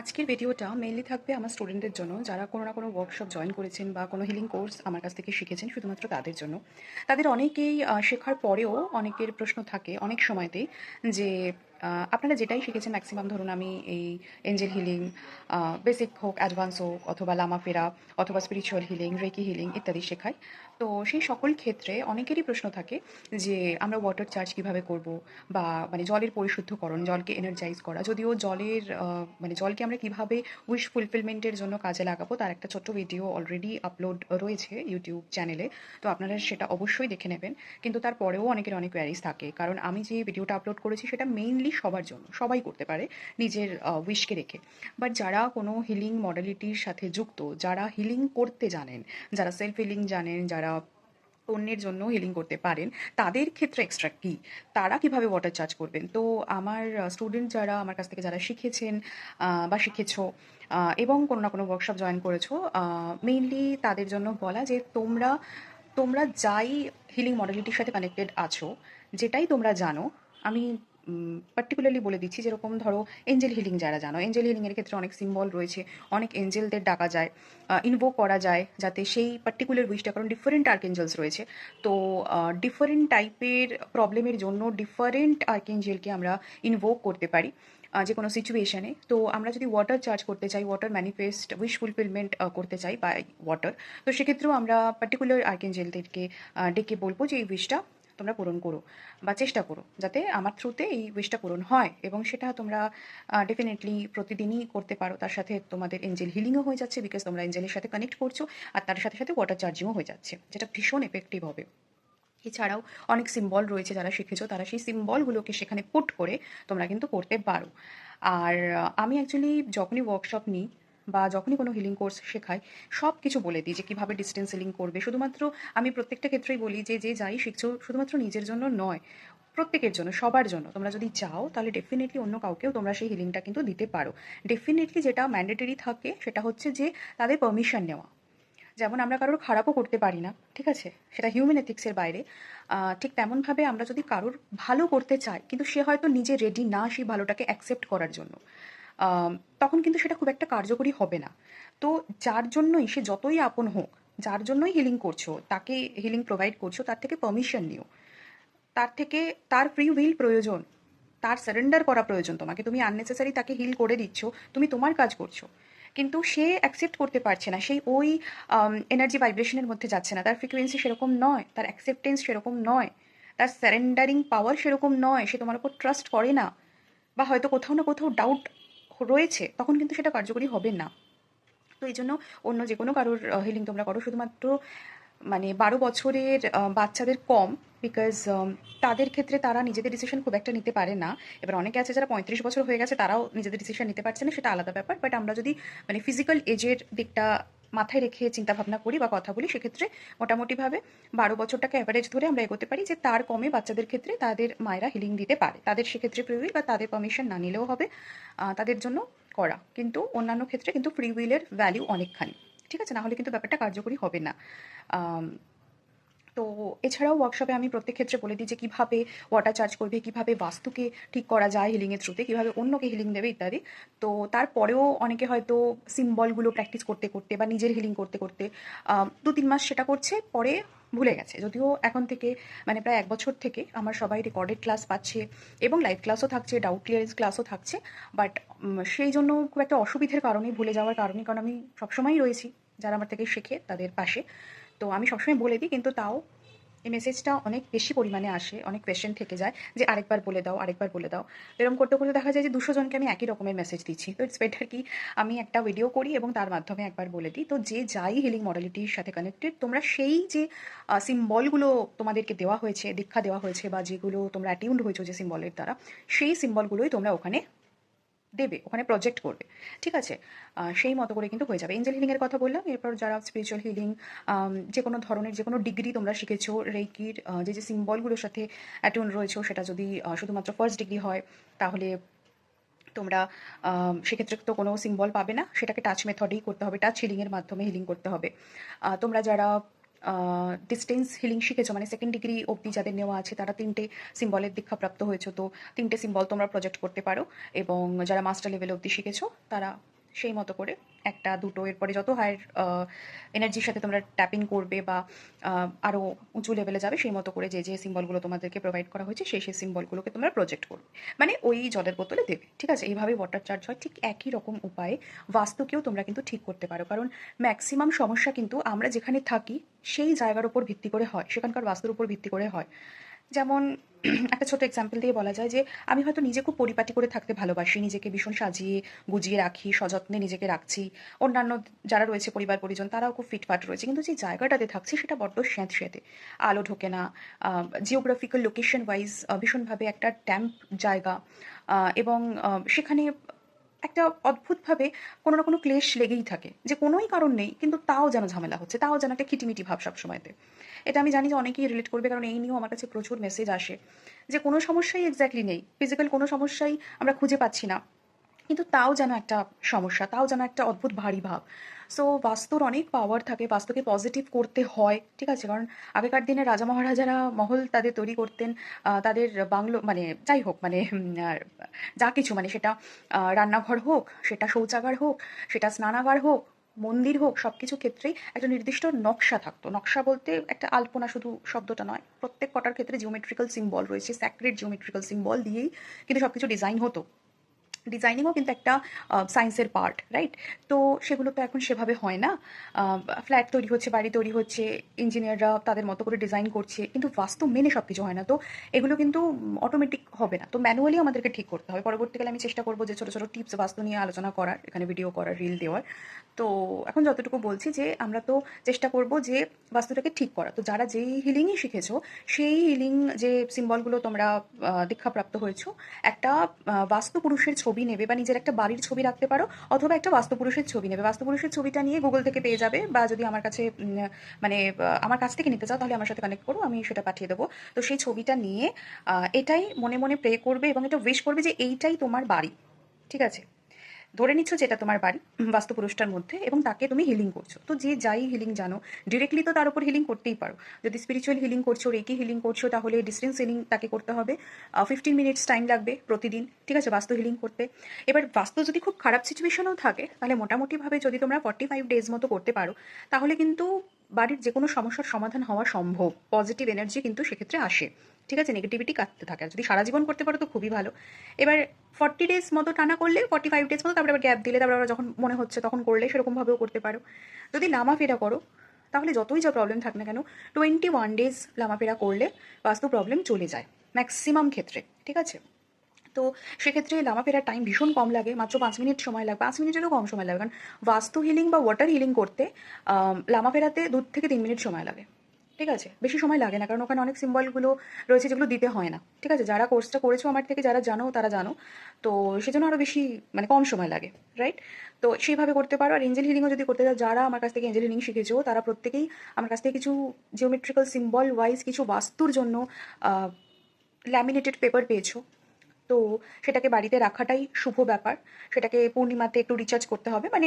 আজকের ভিডিওটা মেনলি থাকবে আমার স্টুডেন্টদের জন্য। যারা কোনো না কোনো ওয়ার্কশপ জয়েন করেছেন বা কোনো হিলিং কোর্স আমার কাছ থেকে শিখেছেন, শুধুমাত্র তাদের জন্য। তাদের অনেকেই শেখার পরেও অনেকের প্রশ্ন থাকে অনেক সময়তেই যে আপনারা যেটাই শিখেছেন ম্যাক্সিমাম ধরুন আমি এই এঞ্জেল হিলিং বেসিক হোক অ্যাডভান্স হোক, অথবা লামাফেরা অথবা স্পিরিচুয়াল হিলিং রেকি হিলিং ইত্যাদি শেখাই। তো সেই সকল ক্ষেত্রে অনেকেরই প্রশ্ন থাকে যে, আমরা ওয়াটার চার্জ কীভাবে করব? বা মানে জলের পরিশুদ্ধকরণ, জলকে এনার্জাইজ করা। যদিও জলের মানে জলকে আমরা কীভাবে উইশ ফুলফিলমেন্টের জন্য কাজে লাগাবো, তার একটা ছোট্ট ভিডিও অলরেডি আপলোড রয়েছে ইউটিউব চ্যানেলে তো আপনারা সেটা অবশ্যই দেখে নেবেন। কিন্তু তারপরেও অনেকের অনেক কোয়ারিজ থাকে। কারণ আমি যে ভিডিওটা আপলোড করেছি, সেটা মেইনলি সবার জন্য, সবাই করতে পারে নিজের উইশকে রেখে। বাট যারা কোনো হিলিং মডালিটির সাথে যুক্ত, যারা হিলিং করতে জানেন, যারা সেলফ হিলিং জানেন, যারা অন্যের জন্য হিলিং করতে পারেন, তাদের ক্ষেত্রে এক্সট্রা কি? তারা কীভাবে ওয়াটার চার্জ করবেন? তো আমার স্টুডেন্ট যারা আমার কাছ থেকে যারা শিখেছেন বা শিখেছো এবং কোনো না কোনো ওয়ার্কশপ জয়েন করেছ মেইনলি তাদের জন্য বলা যে তোমরা তোমরা যাই হিলিং মডেলিটির সাথে কানেক্টেড আছো, যেটাই তোমরা জানো, আমি পার্টিকুলারলি বলে দিচ্ছি যেরকম ধরো এঞ্জেল হিলিং যারা জানো এঞ্জেল হিলিংয়ের ক্ষেত্রে অনেক সিম্বল রয়েছে, অনেক এঞ্জেলদের ডাকা যায় ইনভোক করা যায় যাতে সেই পার্টিকুলার উইশটা কারণ ডিফারেন্ট আর্কেঞ্জেলস রয়েছে। তো ডিফারেন্ট টাইপের প্রবলেমের জন্য ডিফারেন্ট আর্কেঞ্জেলকে আমরা ইনভোক করতে পারি যে কোনো সিচুয়েশনে তো আমরা যদি ওয়াটার চার্জ করতে চাই ওয়াটার ম্যানিফেস্ট উইশ ফুলফিলমেন্ট করতে চাই বাই ওয়াটার তো সেক্ষেত্রেও আমরা পার্টিকুলার আর্কেঞ্জেলদেরকে ডেকে বলব যে এই উইশটা তোমরা পূরণ করো বা চেষ্টা করো যাতে আমার থ্রুতে এই উইশটা পূরণ হয় এবং সেটা তোমরা ডেফিনেটলি প্রতিদিনই করতে পারো। তার সাথে তোমাদের এঞ্জেল হিলিংও হয়ে যাচ্ছে বিকজ তোমরা এঞ্জেলের সাথে কানেক্ট করছ আর তার সাথে সাথে ওয়াটার চার্জিংও হয়ে যাচ্ছে, যেটা ভীষণ এফেক্টিভ হবে। এছাড়াও অনেক সিম্বল রয়েছে যারা শিখেছো, তারা সেই সিম্বলগুলোকে সেখানে পুট করে তোমরা কিন্তু করতে পারো। আর আমি অ্যাকচুয়ালি যখনই ওয়ার্কশপ নিই বা যখনই কোনো হিলিং কোর্স শেখাই সব কিছু বলে দিই যে কীভাবে ডিস্টেন্স হিলিং করবে। শুধুমাত্র আমি প্রত্যেকটা ক্ষেত্রেই বলি যে যে যাই শিখছো, শুধুমাত্র নিজের জন্য নয়, প্রত্যেকের জন্য, সবার জন্য। তোমরা যদি চাও, তাহলে ডেফিনেটলি অন্য কাউকেও তোমরা সেই হিলিংটা কিন্তু দিতে পারো। ডেফিনেটলি যেটা ম্যান্ডেটরি থাকে, সেটা হচ্ছে যে তাদের পারমিশন নেওয়া। যেমন আমরা কারোর খারাপও করতে পারি না, ঠিক আছে? সেটা হিউম্যান এথিক্সের বাইরে। ঠিক তেমনভাবে আমরা যদি কারোর ভালো করতে চাই, কিন্তু সে হয়তো নিজে রেডি না সেই ভালোটাকে অ্যাকসেপ্ট করার জন্য। তখন কিন্তু সেটা খুব একটা কার্যকরী হবে না। তো যার জন্যই সে যতই আপন হোক, যার জন্যই হিলিং করছ, তাকে হিলিং প্রোভাইড করছ, তার থেকে পারমিশন নিও। তার থেকে তার ফ্রি উইল প্রয়োজন, তার সারেন্ডার করা প্রয়োজন তোমাকে। তুমি আননেসেসারি তাকে হিল করে দিচ্ছ, তুমি তোমার কাজ করছ। কিন্তু সে অ্যাকসেপ্ট করতে পারছে না, সেই ওই এনার্জি ভাইব্রেশনের মধ্যে যাচ্ছে না। তার ফ্রিকোয়েন্সি সেরকম নয়, তার অ্যাকসেপ্টেন্স সেরকম নয়, তার স্যারেন্ডারিং পাওয়ার সেরকম নয়, সে তোমার উপর ট্রাস্ট করে না। বা হয়তো কোথাও না কোথাও ডাউট রয়েছে, তখন কিন্তু সেটা কার্যকরী হবে না। তো এই জন্য অন্য যে কোনো কারোর হিলিং তোমরা করো। শুধুমাত্র মানে বারো বছরের বাচ্চাদের কম বিকজ তাদের ক্ষেত্রে তারা নিজেদের ডিসিশন খুব একটা নিতে পারে না। এবার অনেকে আছে যারা পঁয়ত্রিশ বছর হয়ে গেছে, তারাও নিজেদের ডিসিশন নিতে পারছে না, সেটা আলাদা ব্যাপার। বাট আমরা যদি মানে ফিজিক্যাল এজের দিকটা মাথায় রেখে চিন্তা ভাবনা করি বা কথা বলি, সেক্ষেত্রে মোটামুটিভাবে বারো বছরটাকে অ্যাভারেজ ধরে আমরা এগোতে পারি যে তার কমে বাচ্চাদের ক্ষেত্রে তাদের মায়েরা হিলিং দিতে পারে। তাদের সেক্ষেত্রে ফ্রি উইল বা তাদের পারমিশন না নিলেও হবে তাদের জন্য করা। কিন্তু অন্যান্য ক্ষেত্রে কিন্তু ফ্রি উইলের ভ্যালিউ অনেকখানি। ঠিক আছে? না হলে কিন্তু ব্যাপারটা কার্যকরী হবে না। তো এছাড়াও ওয়ার্কশপে আমি প্রত্যেক ক্ষেত্রে বলে দিই যে কীভাবে ওয়াটার চার্জ করবে, কীভাবে বাস্তুকে ঠিক করা যায় হিলিংয়ের থ্রুতে কীভাবে অন্যকে হিলিং দেবে ইত্যাদি। তো তারপরেও অনেকে হয়তো সিম্বলগুলো প্র্যাকটিস করতে করতে বা নিজের হিলিং করতে করতে দু তিন মাস সেটা করছে, পরে ভুলে গেছে। যদিও এখন থেকে মানে প্রায় এক বছর থেকে আমার সবাই রেকর্ডেড ক্লাস পাচ্ছে এবং লাইভ ক্লাসও থাকছে ডাউট ক্লিয়ারেন্স ক্লাসও থাকছে। বাট সেই জন্য খুব একটা অসুবিধের কারণে ভুলে যাওয়ার কারণে, কারণ আমি সবসময়ই রয়েছি। যারা আমার থেকে শেখে, তাদের পাশে। তো আমি সবসময় বলে দিই, কিন্তু তাও এই মেসেজটা অনেক বেশি পরিমাণে আসে, অনেক কোয়েশ্চেন থেকে যায় যে আরেকবার বলে দাও, আরেকবার বলে দাও। এরকম করতে করতে দেখা যায় যে দুশো জনকে আমি একই রকমের মেসেজ দিচ্ছি। তো ইটস বেটার কি আমি একটা ভিডিও করি এবং তার মাধ্যমে একবার বলে দিই। তো যে যাই হিলিং মডালিটির সাথে কানেক্টেড তোমরা সেই যে সিম্বলগুলো তোমাদেরকে দেওয়া হয়েছে, দীক্ষা দেওয়া হয়েছে বা যেগুলো তোমরা অ্যাটিউন্ড হয়েছো যে সিম্বলের দ্বারা, সেই সিম্বলগুলোই তোমরা ওখানে দেবে, ওখানে প্রজেক্ট করবে। ঠিক আছে? সেই মতো করে কিন্তু হয়ে যাবে। এঞ্জেল হিলিংয়ের কথা বললাম, এরপর যারা স্পিরিচুয়াল হিলিং যে কোনো ধরনের যে কোনো ডিগ্রি তোমরা শিখেছো রেকির যে যে সিম্বলগুলোর সাথে অ্যাটুন রয়েছো, সেটা যদি শুধুমাত্র ফার্স্ট ডিগ্রি হয়, তাহলে তোমরা সেক্ষেত্রে তো কোনো সিম্বল পাবে না। সেটাকে টাচ মেথডেই করতে হবে টাচ হিলিংয়ের মাধ্যমে হিলিং করতে হবে। তোমরা যারা ডিস্টেন্স হিলিং শিখেছো মানে সেকেন্ড ডিগ্রি অবধি যাদের নেওয়া আছে, তারা তিনটে সিম্বলের দীক্ষা প্রাপ্ত হয়েছো। তো তিনটে সিম্বল তোমরা প্রজেক্ট করতে পারো এবং যারা মাস্টার লেভেল অবধি শিখেছো, তারা সেই মতো করে একটা দুটো। এরপরে যত হায়ার এনার্জির সাথে তোমরা ট্যাপিং করবে বা আরও উঁচু লেভেলে যাবে, সেই মতো করে যে যে সিম্বলগুলো তোমাদেরকে প্রোভাইড করা হয়েছে, সেই সেই সিম্বলগুলোকে তোমরা প্রজেক্ট করবে। মানে ওই জলের বোতলে দেবে, ঠিক আছে? এইভাবে ওয়াটার চার্জ হয়, ঠিক একই রকম উপায়ে বাস্তুকেও তোমরা কিন্তু ঠিক করতে পারো। কারণ ম্যাক্সিমাম সমস্যা কিন্তু আমরা যেখানে থাকি, সেই জায়গার উপর ভিত্তি করে হয়, সেখানকার বাস্তুর উপর ভিত্তি করে হয়। যেমন, একটা ছোট এক্সাম্পল দিয়ে বলা যায় যে, আমি হয়তো নিজে খুব পরিপাটি করে থাকতে ভালোবাসি, নিজেকে ভীষণ সাজিয়ে গুজিয়ে রাখি, সযত্নে নিজেকে রাখছি। অন্যান্য যারা রয়েছে পরিবার পরিজন, তারাও খুব ফিটফাট রয়েছে, কিন্তু যে জায়গাটাতে থাকছি সেটা বড্ড স্যাঁত স্যাঁতে আলো ঢোকে না জিওগ্রাফিক্যাল লোকেশন ওয়াইজ ভীষণভাবে একটা ট্যাম্প জায়গা এবং সেখানে একটা অদ্ভুতভাবে কোনো না কোনো ক্লেশ লেগেই থাকে। যে কোনোই কারণ নেই, কিন্তু তাও যেন ঝামেলা হচ্ছে, তাও যেন একটা খিটিমিটি ভাব সবসময়তে। এটা আমি জানি যে অনেকেই রিলেট করবে, কারণ এই নিয়েও আমার কাছে প্রচুর মেসেজ আসে যে কোনো সমস্যাই এক্স্যাক্টলি নেই। ফিজিক্যাল কোনো সমস্যাই আমরা খুঁজে পাচ্ছি না। কিন্তু তাও যেন একটা সমস্যা, তাও যেন একটা অদ্ভুত ভারী ভাব সো বাস্তুর অনেক পাওয়ার থাকে, বাস্তুকে পজিটিভ করতে হয়, ঠিক আছে? কারণ আগেকার দিনে রাজা মহারাজারা মহল তাদের তৈরি করতেন তাদের বাংলো মানে যাই হোক মানে যা কিছু মানে সেটা রান্নাঘর হোক, সেটা শৌচাগার হোক, সেটা স্নানাগার হোক, মন্দির হোক সব কিছু ক্ষেত্রেই একটা নির্দিষ্ট নকশা থাকতো। নকশা বলতে একটা আলপনা শুধু শব্দটা নয়, প্রত্যেক কটার ক্ষেত্রে জিওমেট্রিক্যাল সিম্বল রয়েছে স্যাক্রেট জিওমেট্রিক্যাল সিম্বল দিয়েই কিন্তু সব কিছু ডিজাইন হতো। ডিজাইনিংও কিন্তু একটা সায়েন্সের পার্ট রাইট তো সেগুলো তো এখন সেভাবে হয় না। ফ্ল্যাট তৈরি হচ্ছে, বাড়ি তৈরি হচ্ছে ইঞ্জিনিয়াররা তাদের মতো করে ডিজাইন করছে, কিন্তু বাস্তু মেনে সব কিছু হয় না। তো এগুলো কিন্তু অটোমেটিক হবে না। তো ম্যানুয়ালি আমাদেরকে ঠিক করতে হবে। পরবর্তীকালে আমি চেষ্টা করব যে ছোটো ছোটো টিপস বাস্তু নিয়ে আলোচনা করার, এখানে ভিডিও করার রিল দেওয়ার। তো এখন যতটুকু বলছি যে আমরা তো চেষ্টা করব যে বাস্তুটাকে ঠিক করা। তো যারা যেই হিলিংই শিখেছো, সেই হিলিং যে সিম্বলগুলো তোমরা দীক্ষাপ্রাপ্ত হয়েছো, একটা বাস্তু পুরুষের ছবি নেবে বা নিজের একটা বাড়ির ছবি রাখতে পারো, অথবা একটা বাস্তুপুরুষের ছবি নেবে। বাস্তুপুরুষের ছবিটা নিয়ে গুগল থেকে পেয়ে যাবে বা যদি আমার কাছে মানে আমার কাছ থেকে নিতে চাও, তাহলে আমার সাথে কানেক্ট করো, আমি সেটা পাঠিয়ে দেবো। তো সেই ছবিটা নিয়ে এটাই মনে মনে প্রে করবে এবং এটা উইশ করবে যে এইটাই তোমার বাড়ি, ঠিক আছে? ধরে নিচ্ছ যেটা তোমার বাড়ি বাস্তুপুরুষটার মধ্যে, এবং তাকে তুমি হিলিং করছ। তো যে যাই হিলিং জানো ডিরেক্টলি তো তার উপর হিলিং করতেই পারো। যদি স্পিরিচুয়াল হিলিং করছ রেকি হিলিং করছ, তাহলে ডিস্টেন্স হিলিং তাকে করতে হবে। ফিফটিন মিনিটস টাইম লাগবে প্রতিদিন, ঠিক আছে, বাস্তু হিলিং করতে। এবার বাস্তু যদি খুব খারাপ সিচুয়েশনও থাকে, তাহলে মোটামুটিভাবে যদি তোমরা ফর্টি ফাইভ ডেজ মতো করতে পারো, তাহলে কিন্তু বাড়ির যে কোনো সমস্যার সমাধান হওয়া সম্ভব। পজিটিভ এনার্জি কিন্তু সেক্ষেত্রে আসে। ঠিক আছে? নেগেটিভিটি কাটতে থাকে। যদি সারা জীবন করতে পারো তো খুবই ভালো। এবার ফর্টি ডেজ মতো টানা করলে ফর্টি ফাইভ ডেজ মতো তারপরে আবার গ্যাপ দিলে, তারপরে আবার যখন মনে হচ্ছে তখন করলে সেরকমভাবেও করতে পারো। যদি লামাফেরা করো, তাহলে যতই যা প্রবলেম থাক না কেন টোয়েন্টি ওয়ান ডেজ লামাফেরা করলে বাস্তু প্রবলেম চলে যায় ম্যাক্সিমাম ক্ষেত্রে। ঠিক আছে? তো সেক্ষেত্রে লামা ফেরার টাইম ভীষণ কম লাগে, মাত্র পাঁচ মিনিট সময় লাগে পাঁচ মিনিটেরও কম সময় লাগে কারণ বাস্তু হিলিং বা ওয়াটার হিলিং করতে লামা ফেরাতে দু থেকে তিন মিনিট সময় লাগে। ঠিক আছে? বেশি সময় লাগে না, কারণ ওখানে অনেক সিম্বলগুলো রয়েছে যেগুলো দিতে হয় না। ঠিক আছে? যারা কোর্সটা করেছ আমার থেকে, যারা জানো তারা জানো। তো সেজন্য আরও বেশি মানে কম সময় লাগে রাইট তো সেইভাবে করতে পারো। আর এঞ্জেল হিলিংও যদি করতে চাও, যারা আমার কাছ থেকে এঞ্জেল হিলিং শিখেছো, তারা প্রত্যেকেই আমার কাছ থেকে কিছু জিওমেট্রিক্যাল সিম্বল ওয়াইজ কিছু বাস্তুর জন্য ল্যামিনেটেড পেপার পেয়েছ। তো সেটাকে বাড়িতে রাখাটাই শুভ ব্যাপার। সেটাকে পূর্ণিমাতে একটু রিচার্জ করতে হবে। মানে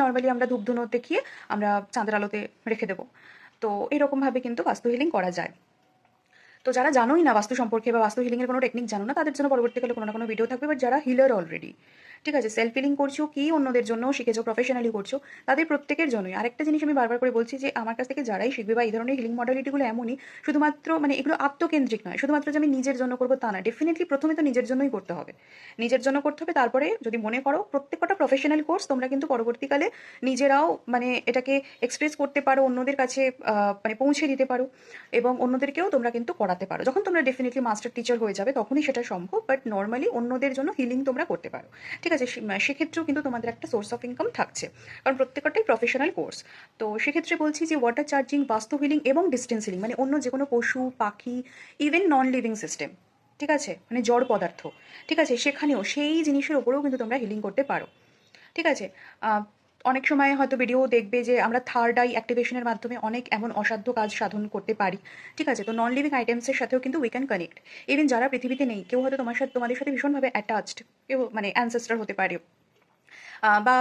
নর্মালি আমরা ধূপধুনো দেখিয়ে আমরা চাঁদের আলোতে রেখে দেবো। তো এরকমভাবে কিন্তু বাস্তু হিলিং করা যায়। তো যারা জানোই না বাস্তু সম্পর্কে বা বাস্তু হিলিংয়ের কোনো টেকনিক জানো না, তাদের জন্য পরবর্তীকালে কোনো না কোনো ভিডিও থাকবে বাট যারা হিলার অলরেডি ঠিক আছে? সেলফ হিলিং করছ কি অন্যদের জন্য, শিখেছো প্রফেশনালি করছ, তাদের প্রত্যেকের জন্যই। আরেকটা জিনিস আমি বারবার করে বলছি যে, আমার কাছ থেকে যারাই শিখবে বা এই ধরনের হিলিং মডালিটিগুলো এমনই, শুধুমাত্র মানে এগুলো আত্মকেন্দ্রিক নয়, শুধুমাত্র যে আমি নিজের জন্য করব তা না ডেফিনেটলি প্রথমে তো নিজের জন্যই করতে হবে। নিজের জন্য করতে হবে, তারপরে যদি মনে করো প্রত্যেকটা প্রফেশনাল কোর্স তোমরা কিন্তু পরবর্তীকালে নিজেরাও মানে এটাকে এক্সপ্রেস করতে পারো, অন্যদের কাছে মানে পৌঁছে দিতে পারো, এবং অন্যদেরকেও তোমরা কিন্তু করাতে পারো। যখন তোমরা ডেফিনেটলি মাস্টার টিচার হয়ে যাবে, তখনই সেটা সম্ভব বাট নর্মালি অন্যদের জন্য হিলিং তোমরা করতে পারো। ঠিক আছে? সেক্ষেত্রেও কিন্তু তোমাদের একটা সোর্স অফ ইনকাম থাকছে, কারণ প্রত্যেকটাই প্রফেশনাল কোর্স তো সেক্ষেত্রে বলছি যে ওয়াটার চার্জিং বাস্তু হিলিং এবং ডিস্টেন্স হিলিং মানে অন্য যে কোনো পশু, পাখি ইভেন নন লিভিং সিস্টেম ঠিক আছে? মানে জড় পদার্থ। ঠিক আছে? সেখানেও সেই জিনিসের ওপরেও কিন্তু তোমরা হিলিং করতে পারো। ঠিক আছে? অনেক সময় হয়তো ভিডিও দেখবে যে আমরা থার্ড আই অ্যাক্টিভেশনের মাধ্যমে অনেক এমন অসাধ্য কাজ সাধন করতে পারি। ঠিক আছে? তো নন লিভিং আইটেমসের সাথেও কিন্তু উই ক্যান কানেক্ট ইভেন যারা পৃথিবীতে নেই, কেউ হয়তো তোমার সাথে, তোমাদের সাথে ভীষণভাবে অ্যাটাচড কেউ মানে অ্যানসেস্টার হতে পারে। বা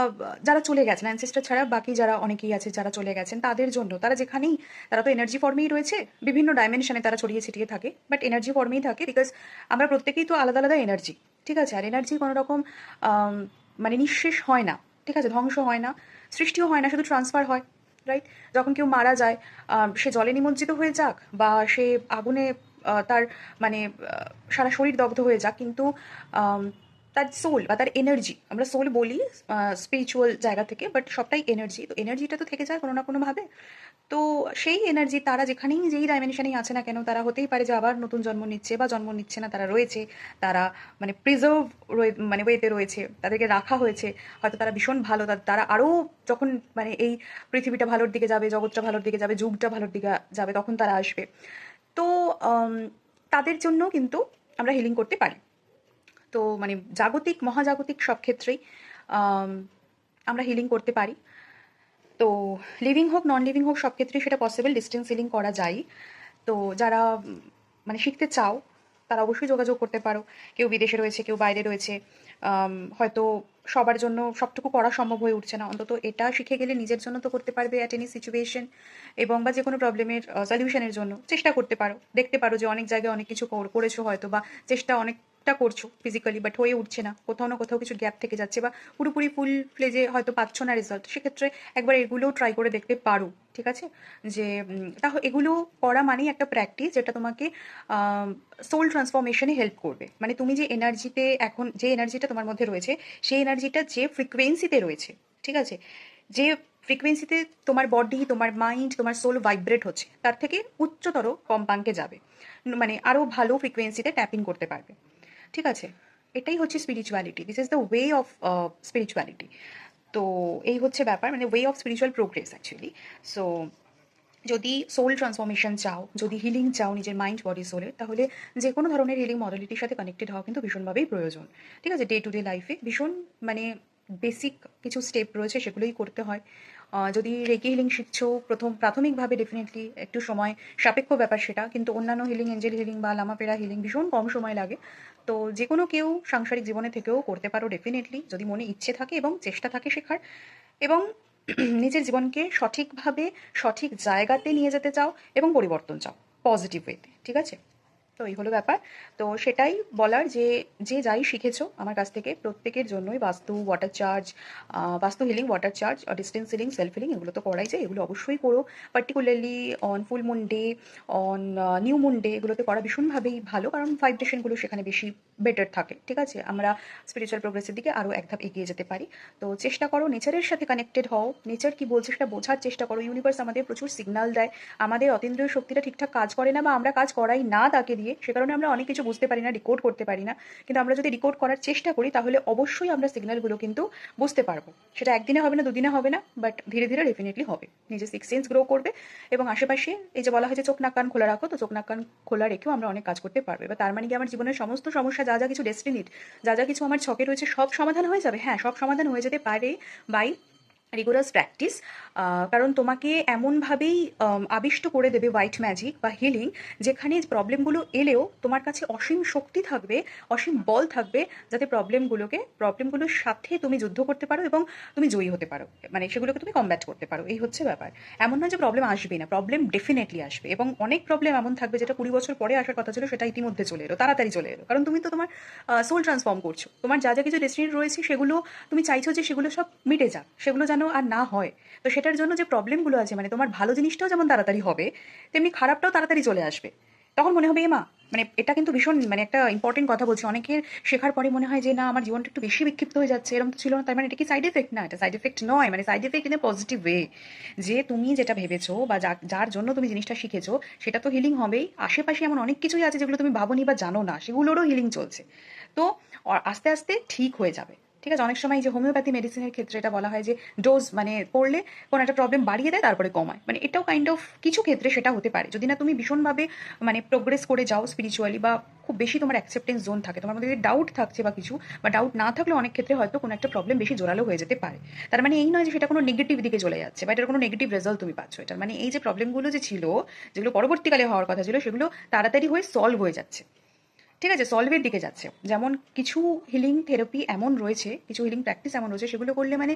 যারা চলে গেছেন অ্যানসেস্টার ছাড়া বাকি যারা অনেকেই আছে, যারা চলে গেছেন, তাদের জন্য, তারা যেখানেই, তারা তো এনার্জি ফর্মেই রয়েছে, বিভিন্ন ডাইমেনশনে তারা ছড়িয়ে ছিটিয়ে থাকে বাট এনার্জি ফর্মেই থাকে বিকজ আমরা প্রত্যেকেই তো আলাদা আলাদা এনার্জি ঠিক আছে? আর এনার্জি কোনো রকম মানে নিঃশেষ হয় না। ঠিক আছে, ধ্বংস হয় না, সৃষ্টিও হয় না, শুধু ট্রান্সফার হয় রাইট যখন কেউ মারা যায় সে জলে নিমজ্জিত হয়ে যাক বা সে আগুনে তার মানে সারা শরীর দগ্ধ হয়ে যাক, কিন্তু তার সোল বা তার এনার্জি আমরা সোল বলি স্পিরিচুয়াল জায়গা থেকে বাট সবটাই এনার্জি তো এনার্জিটা তো থেকে যায় কোনো না কোনোভাবে। তো সেই এনার্জি তারা যেখানেই যেই ডাইমেনশনেই আছে না কেন, তারা হতেই পারে যে আবার নতুন জন্ম নিচ্ছে বা জন্ম নিচ্ছে না, তারা রয়েছে, তারা মানে প্রিজার্ভ মানে ওয়েতে রয়েছে, তাদেরকে রাখা হয়েছে, হয়তো তারা ভীষণ ভালো তারা আরও যখন মানে এই পৃথিবীটা ভালোর দিকে যাবে, জগৎটা ভালোর দিকে যাবে, যুগটা ভালোর দিকে যাবে, তখন তারা আসবে। তো তাদের জন্য কিন্তু আমরা হিলিং করতে পারি। তো মানে জাগতিক, মহাজাগতিক সব ক্ষেত্রেই আমরা হিলিং করতে পারি। তো লিভিং হোক নন লিভিং হোক, সব ক্ষেত্রেই সেটা পসিবল ডিস্টেন্স হিলিং করা যায়। তো যারা মানে শিখতে চাও, তারা অবশ্যই যোগাযোগ করতে পারো। কেউ বিদেশে রয়েছে, কেউ বাইরে রয়েছে হয়তো সবার জন্য সবটুকু করা সম্ভব হয়ে উঠছে না। অন্তত এটা শিখে গেলে নিজের জন্য তো করতে পারবে অ্যাট এনি সিচুয়েশন এবং বা যে কোনো প্রবলেমের সলিউশনের জন্য চেষ্টা করতে পারো। দেখতে পারো যে অনেক জায়গায় অনেক কিছু করেছ হয়তো, বা চেষ্টা অনেকটা করছ ফিজিক্যালি বাট হয়ে উঠছে না। কোথাও না কোথাও কিছু গ্যাপ থেকে যাচ্ছে বা পুরোপুরি ফুল ফ্লেজে হয়তো পাচ্ছ না রেজাল্ট সেক্ষেত্রে একবার এগুলোও ট্রাই করে দেখতে পারো, ঠিক আছে? যে তাহলে এগুলো করা মানেই একটা প্র্যাকটিস যেটা তোমাকে সোল ট্রান্সফরমেশনে হেল্প করবে। মানে তুমি যে এনার্জিতে এখন, যে এনার্জিটা তোমার মধ্যে রয়েছে, সেই এনার্জিটা যে ফ্রিকোয়েন্সিতে রয়েছে, ঠিক আছে? যে ফ্রিকোয়েন্সিতে তোমার বডি তোমার মাইন্ড তোমার সোল ভাইব্রেট হচ্ছে, তার থেকে উচ্চতর কম্পাঙ্কে যাবে। মানে আরও ভালো ফ্রিকোয়েন্সিতে ট্যাপিং করতে পারবে। ঠিক আছে? এটাই হচ্ছে spirituality this is the way of spirituality তো এই হচ্ছে ব্যাপার মানে way of spiritual progress actually so যদি সোল ট্রান্সফরমেশন চাও, যদি হিলিং চাও নিজের মাইন্ড বডি সোলের তাহলে যে কোনো ধরনের হিলিং মডেলিটির সাথে কানেক্টেড হওয়া কিন্তু ভীষণভাবেই প্রয়োজন। ঠিক আছে? ডে টু ডে লাইফে ভীষণ মানে বেসিক কিছু স্টেপ রয়েছে সেগুলোই করতে হয়। যদি রেকি হিলিং শিখছো, প্রথম, প্রাথমিকভাবে ডেফিনেটলি একটু সময় সাপেক্ষ ব্যাপার সেটা, কিন্তু অন্যান্য হিলিং এঞ্জেল হিলিং বা লামাপেরা হিলিং ভীষণ কম সময় লাগে। তো যে কোনো কেউ সাংসারিক জীবনে থেকেও করতে পারো ডেফিনেটলি যদি মনে ইচ্ছে থাকে এবং চেষ্টা থাকে শেখার। এবং নিজের জীবনকে সঠিকভাবে সঠিক জায়গাতে নিয়ে যেতে চাও এবং পরিবর্তন চাও পজিটিভ ওয়েতে ঠিক আছে? তো এই হলো ব্যাপার। তো সেটাই বলার যে যে যাই শিখেছো আমার কাছ থেকে, প্রত্যেকের জন্যই vastu water charge vastu healing water charge distance healing self healing এগুলো তো করাই যায়, এগুলো অবশ্যই করো। Particularly on full moon day on new moon day এগুলোতে করা ভীষণভাবেই ভালো, কারণ ভাইব্রেশনগুলো সেখানে বেশি বেটার থাকে, ঠিক আছে? আমরা স্পিরিচুয়াল প্রোগ্রেসের দিকে আরও এক ধাপ এগিয়ে যেতে পারি। তো চেষ্টা করো নেচারের সাথে কানেক্টেড হও। নেচার কি বলছে সেটা বোঝার চেষ্টা করো। ইউনিভার্স আমাদের প্রচুর সিগন্যাল দেয়। আমাদের অতীন্দ্রিয় শক্তিটা ঠিকঠাক কাজ করে না বা আমরা কাজ করাই না তাকে দিয়ে। সে কারণে আমরা অনেক কিছু বুঝতে পারি না ডিকোড করতে পারি না। কিন্তু আমরা যদি ডিকোড করার চেষ্টা করি, তাহলে অবশ্যই আমরা সিগন্যালগুলো কিন্তু বুঝতে পারব। সেটা একদিনে হবে না, দুদিনে হবে না বাট ধীরে ধীরে ডেফিনেটলি হবে। নিজের সিক্স সেন্স গ্রো করবে এবং আশেপাশে এই যে বলা হয়েছে চোখ নাক কান খোলা রাখো, তো চোখ নাক কান খোলা রেখেও আমরা অনেক কাজ করতে পারব। এবার তার মানে কি আমার জীবনের সমস্ত সমস্যা, যা যা কিছু ডেস্টিনিট যা যা কিছু আমার ছকে রয়েছে, সব সমাধান হয়ে যাবে? হ্যাঁ সব সমাধান হয়ে যেতে পারে বাই রিগুলাস প্র্যাকটিস কারণ তোমাকে এমনভাবেই আবিষ্ট করে দেবে হোয়াইট ম্যাজিক বা হিলিং যেখানে প্রবলেমগুলো এলেও তোমার কাছে অসীম শক্তি থাকবে, অসীম বল থাকবে, যাতে প্রবলেমগুলোকে প্রবলেমগুলোর সাথে তুমি যুদ্ধ করতে পারো এবং তুমি জয়ী হতে পারো। মানে সেগুলোকে তুমি কমব্যাট করতে পারো। এই হচ্ছে ব্যাপার। এমন না যে প্রবলেম আসবে না প্রবলেম ডেফিনেটলি আসবে এবং অনেক প্রবলেম এমন থাকবে যেটা কুড়ি বছর পরে আসার কথা ছিল, সেটা ইতিমধ্যে চলে এলো, তাড়াতাড়ি চলে এলো। কারণ তুমি তো তোমার সোল ট্রান্সফর্ম করছ। তোমার যা যা কিছু ডেস্টিনি রয়েছে, সেগুলো তুমি চাইছো যে সেগুলো সব মিটে যাক। সেগুলো যেন আর না হয়। তো সেটার জন্য যে প্রবলেমগুলো আছে মানে তোমার ভালো জিনিসটাও যেমন তাড়াতাড়ি হবে, তেমনি খারাপটাও তাড়াতাড়ি চলে আসবে। তখন মনে হবে, এ মা মানে এটা কিন্তু ভীষণ মানে একটা ইম্পর্টেন্ট কথা বলছি। অনেকের শেখার পরে মনে হয় যে, না, আমার জীবনটা একটু বেশি বিক্ষিপ্ত হয়ে যাচ্ছে। এরকম তো ছিল না। তার মানে এটা কি সাইড এফেক্ট না, এটা সাইড এফেক্ট নয়। মানে side effect in a positive way যে তুমি যেটা ভেবেছো বা যার জন্য তুমি জিনিসটা শিখেছো, সেটা তো হিলিং হবেই। আশেপাশে এমন অনেক কিছুই আছে যেগুলো তুমি ভাবোনি বা জানো না, সেগুলোরও হিলিং চলছে। তো আস্তে আস্তে ঠিক হয়ে যাবে। ঠিক আছে? অনেক সময় যে হোমিওপ্যাথি মেডিসিনের ক্ষেত্রে এটা বলা হয় যে ডোজ মানে পড়লে কোনো একটা প্রবলেম বাড়িয়ে দেয়, তারপরে কমায়। মানে এটাও কাইন্ড অফ কিছু ক্ষেত্রে সেটা হতে পারে। যদি না তুমি ভীষণভাবে মানে প্রোগ্রেস করে যাও স্পিরিচুয়ালি বা খুব বেশি তোমার অ্যাকসেপ্টেন্স জোন থাকে, তোমার মধ্যে ডাউট থাকছে বা কিছু, বা ডাউট না থাকলে অনেক ক্ষেত্রে হয়তো কোনো একটা প্রবলেম বেশি জোরালো হয়ে যেতে পারে। তার মানে এই নয় যে সেটা কোনো নেগেটিভ দিকে চলে যাচ্ছে, বা এটার কোনো নেগেটিভ রেজাল্ট তুমি পাচ্ছ। এটার মানে এই যে প্রবলেমগুলো যে ছিল, যেগুলো পরবর্তীকালে হওয়ার কথা ছিল, সেগুলো তাড়াতাড়ি হয়ে সলভ হয়ে যাচ্ছে। ঠিক আছে সলভের দিকে যাচ্ছে। যেমন কিছু হিলিং থেরাপি এমন রয়েছে, কিছু হিলিং প্র্যাকটিস এমন রয়েছে, সেগুলো করলে মানে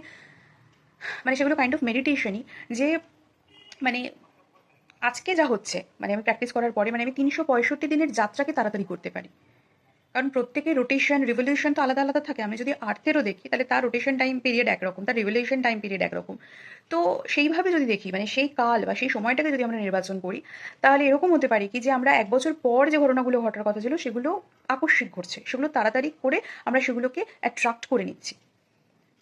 মানে সেগুলো কাইন্ড অফ মেডিটেশনই যে মানে আজকে যা হচ্ছে মানে আমি প্র্যাকটিস করার পরে মানে আমি তিনশো পঁয়ষট্টি দিনের যাত্রাকে তাড়াতাড়ি করতে পারি। কারণ প্রত্যেকের রোটেশন রিভলিউশন তো আলাদা আলাদা থাকে। আমি যদি আর্থেরও দেখি, তাহলে তার রোটেশন টাইম পিরিয়ড একরকম, তার রিভলিউশন টাইম পিরিয়ড একরকম। তো সেইভাবে যদি দেখি মানে সেই কাল বা সেই সময়টাকে যদি আমরা নির্বাচন করি, তাহলে এরকম হতে পারে কি যে আমরা এক বছর পর যে ঘটনাগুলো ঘটার কথা ছিল, সেগুলো আকস্মিক ঘটছে। সেগুলো তাড়াতাড়ি করে আমরা সেগুলোকে অ্যাট্রাক্ট করে নিচ্ছি।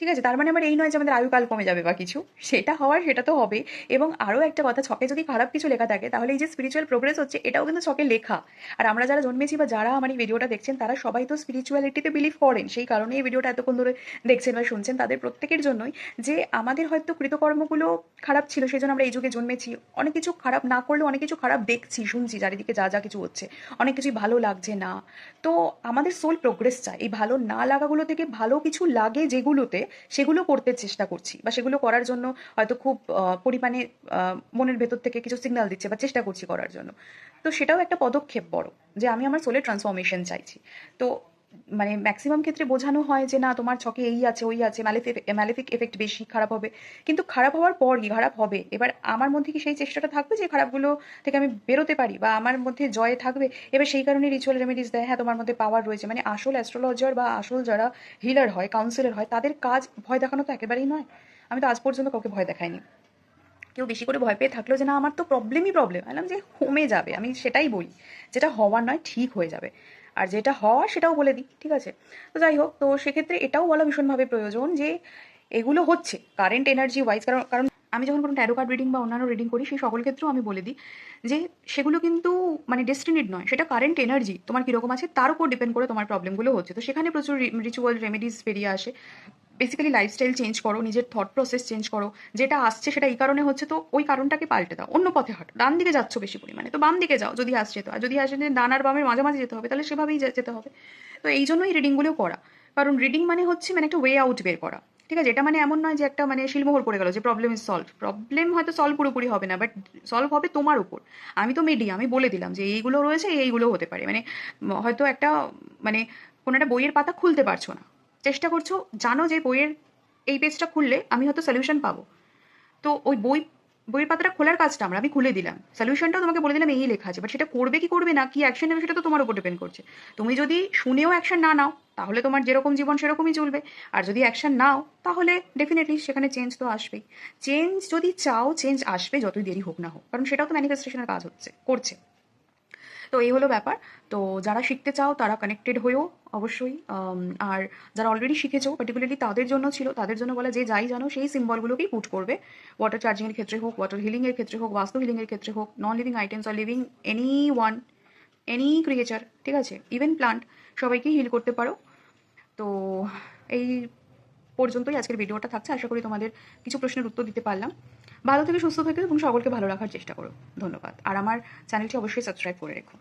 ঠিক আছে? তার মানে আমার এই নয় যে আমাদের আয়ুকাল কমে যাবে বা কিছু। সেটা হওয়ার, সেটা তো হবে। এবং আরও একটা কথা, ছকে যদি খারাপ কিছু লেখা থাকে, তাহলে এই যে স্পিরিচুয়াল প্রোগ্রেস হচ্ছে, এটাও কিন্তু ছকে লেখা। আর আমরা যারা জন্মেছি বা যারা আমার এই ভিডিওটা দেখছেন, তারা সবাই তো স্পিরিচুয়ালিটিতে বিলিভ করেন। সেই কারণে এই ভিডিওটা এতক্ষণ ধরে দেখছেন বা শুনছেন তাদের প্রত্যেকের জন্যই যে আমাদের হয়তো কৃতকর্মগুলো খারাপ ছিল, সেই জন্য আমরা এই যুগে জন্মেছি। অনেক কিছু খারাপ না করলেও অনেক কিছু খারাপ দেখছি, শুনছি, চারিদিকে যা যা কিছু হচ্ছে। অনেক কিছুই ভালো লাগছে না। তো আমাদের সোল প্রোগ্রেস চায়। এই ভালো না লাগাগুলো থেকে ভালো কিছু লাগে যেগুলোতে সেগুলো করতে চেষ্টা করছি বা সেগুলো করার জন্য হয়তো খুব পরিমাণে মনের ভেতর থেকে কিছু সিগন্যাল দিচ্ছে বা চেষ্টা করছি করার জন্য। তো সেটাও একটা পদক্ষেপ বড় যে আমি আমার সোলের ট্রান্সফরমেশন চাইছি। তো মানে ম্যাক্সিমাম ক্ষেত্রে বোঝানো হয় যে, না, তোমার ছকে এই আছে, ওই আছে ম্যালিফিক ম্যালিফিক এফেক্ট বেশি খারাপ হবে। কিন্তু খারাপ হওয়ার পর কি খারাপ হবে? এবার আমার মধ্যে কি সেই চেষ্টাটা থাকবে যে, খারাপগুলো থেকে আমি বেরোতে পারি? বা আমার মধ্যে জয় থাকবে? এবার সেই কারণে রিচুয়াল রেমেডিস দেয় হ্যাঁ তোমার মধ্যে পাওয়ার রয়েছে। মানে আসল অ্যাস্ট্রোলজার বা আসল যারা হিলার হয় কাউন্সিলর হয়, তাদের কাজ ভয় দেখানো তো একেবারেই নয়। আমি তো আজ পর্যন্ত কাউকে ভয় দেখাইনি। কেউ বেশি করে ভয় পেয়ে থাকলেও যে, না, আমার তো প্রবলেমই প্রবলেম বললাম যে কমে যাবে। আমি সেটাই বলি। যেটা হওয়ার নয়, ঠিক হয়ে যাবে। আর যেটা হওয়া সেটাও বলে দিই, ঠিক আছে? তো যাই হোক, তো সেক্ষেত্রে এটাও বলা ভীষণভাবে প্রয়োজন যে এগুলো হচ্ছে কারেন্ট এনার্জি ওয়াইজ কারণ কারণ আমি যখন কোনো ট্যারো কার্ড রিডিং বা অন্যান্য রিডিং করি, সেই সকল ক্ষেত্রেও আমি বলে দিই যে সেগুলো কিন্তু মানে ডেস্টিনিড নয়, সেটা কারেন্ট এনার্জি তোমার কীরকম আছে তার উপর ডিপেন্ড করে তোমার প্রবলেমগুলো হচ্ছে। তো সেখানে প্রচুর রিচুয়াল রেমেডিস বেরিয়ে আসে। বেসিক্যালি লাইফস্টাইল চেঞ্জ করো, নিজের থট প্রসেস চেঞ্জ করো, যেটা আসছে সেটা এই কারণে হচ্ছে তো ওই কারণটাকে পাল্টে দাও, অন্য পথে হাঁটো। ডান দিকে যাচ্ছ বেশি পরিমাণে, তো বাম দিকে যাও যদি আসছে তো। আর যদি আসে ডান আর বামের মাঝামাঝি যেতে হবে, তাহলে সেভাবেই যেতে হবে। তো এই জন্যই রিডিংগুলো করা। কারণ রিডিং মানে হচ্ছে মানে একটা ওয়ে আউট বের করা। ঠিক আছে? এটা মানে এমন নয় যে একটা মানে শিলমোহর পড়ে গেল যে প্রবলেম ইজ সলভ প্রবলেম হয়তো সলভ পুরোপুরি হবে না বাট সলভ হবে তোমার উপর। আমি তো মিডিয়া আমি বলে দিলাম যে এইগুলো রয়েছে এইগুলো হতে পারে। মানে হয়তো একটা মানে কোনো একটা বইয়ের পাতা খুলতে পারছ না। চেষ্টা করছ, জানো যে বইয়ের এই পেজটা খুললে আমি হয়তো সলিউশন পাবো। তো ওই বই, বইয়ের পাতাটা খোলার কাজটা আমরা, আমি খুলে দিলাম। সলিউশনটাও তোমাকে বলে দিলাম এই লেখা আছে। বাট সেটা করবে কি করবে না, কি অ্যাকশন নেবে সেটা তো তোমার উপর ডিপেন্ড করছে। তুমি যদি শুনেও অ্যাকশন না নাও, তাহলে তোমার যেরকম জীবন সেরকমই চলবে। আর যদি অ্যাকশন নাও, তাহলে ডেফিনেটলি সেখানে চেঞ্জ তো আসবেই। চেঞ্জ যদি চাও চেঞ্জ আসবে যতই দেরি হোক না হোক। কারণ সেটাও তো ম্যানিফেস্টেশনের কাজ হচ্ছে, করছে। তো এই হলো ব্যাপার। তো যারা শিখতে চাও, তারা কানেক্টেড হয়েও অবশ্যই আর যারা অলরেডি শিখেছো পার্টিকুলারলি তাদের জন্য ছিল, তাদের জন্য বলা যে যাই জানো, সেই সিম্বলগুলোকেই পুট করবে। ওয়াটার চার্জিংয়ের ক্ষেত্রে হোক ওয়াটার হিলিংয়ের ক্ষেত্রে হোক, বাস্তু হিলিংয়ের ক্ষেত্রে হোক নন লিভিং আইটেমস আর living any one any creature ঠিক আছে? ইভেন প্লান্ট সবাইকেই হিল করতে পারো। তো এই পর্যন্তই আজকের ভিডিওটা থাকছে। আশা করি তোমাদের কিছু প্রশ্নের উত্তর দিতে পারলাম। ভালো থেকে সুস্থ থেকে এবং সকলকে ভালো রাখার চেষ্টা করো। ধন্যবাদ। আর আমার চ্যানেলটি অবশ্যই সাবস্ক্রাইব করে রেখো।